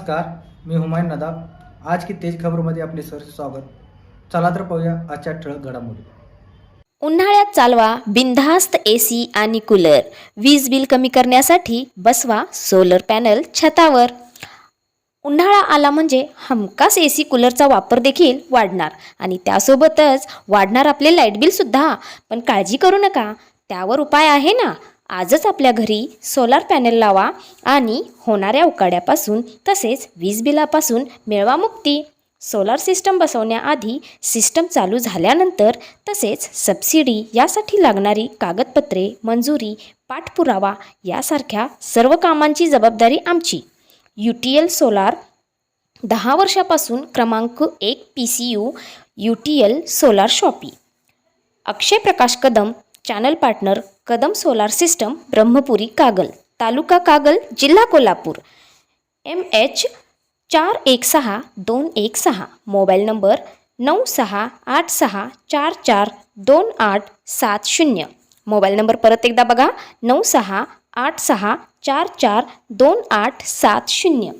नमस्कार मी हुमायून नदाब. आज की तेज खबरमध्ये आपले सर स्वागत. चला तर पाहूया आजच्या ठळक घडामोडी. उन्हाळ्यात चालवा बिनधास्त ए सी आणि कूलर वीज बिल कमी करण्यासाठी बसवा सोलर पॅनल छतावर. उन्हाळा आला म्हणजे हमखास ए सी कूलरचा वापर देखील वाढणार. आणि त्यासोबतच वाढणार आपले लाइट बिलसुद्धा पण काळजी करू नका त्यावर उपाय आहे ना? आजच आपल्या घरी सोलार पॅनल लावा आणि होणाऱ्या उकाड्यापासून तसेच वीज बिलापासून मिळवा मुक्ती. सोलार सिस्टम बसवण्याआधी सिस्टम चालू झाल्यानंतर तसेच सबसिडी यासाठी लागणारी कागदपत्रे मंजुरी पाठपुरावा यासारख्या सर्व कामांची जबाबदारी आमची. यू टी एल सोलार दहा वर्षापासून क्रमांक एक P C U U T L solar shoppy Akshay Prakash Kadam channel partner Kadam solar system Brahmapuri Kagal तालुका कागल जिल्हा कोल्हापूर. एम एच चार एक सहा दोन एक सहा. मोबाईल नंबर नऊ सहा आठ सहा चार चार दोन आठ सात शून्य. मोबाईल नंबर परत एकदा बघा नऊ सहा आठ सहा चार चार दोन आठ सात शून्य.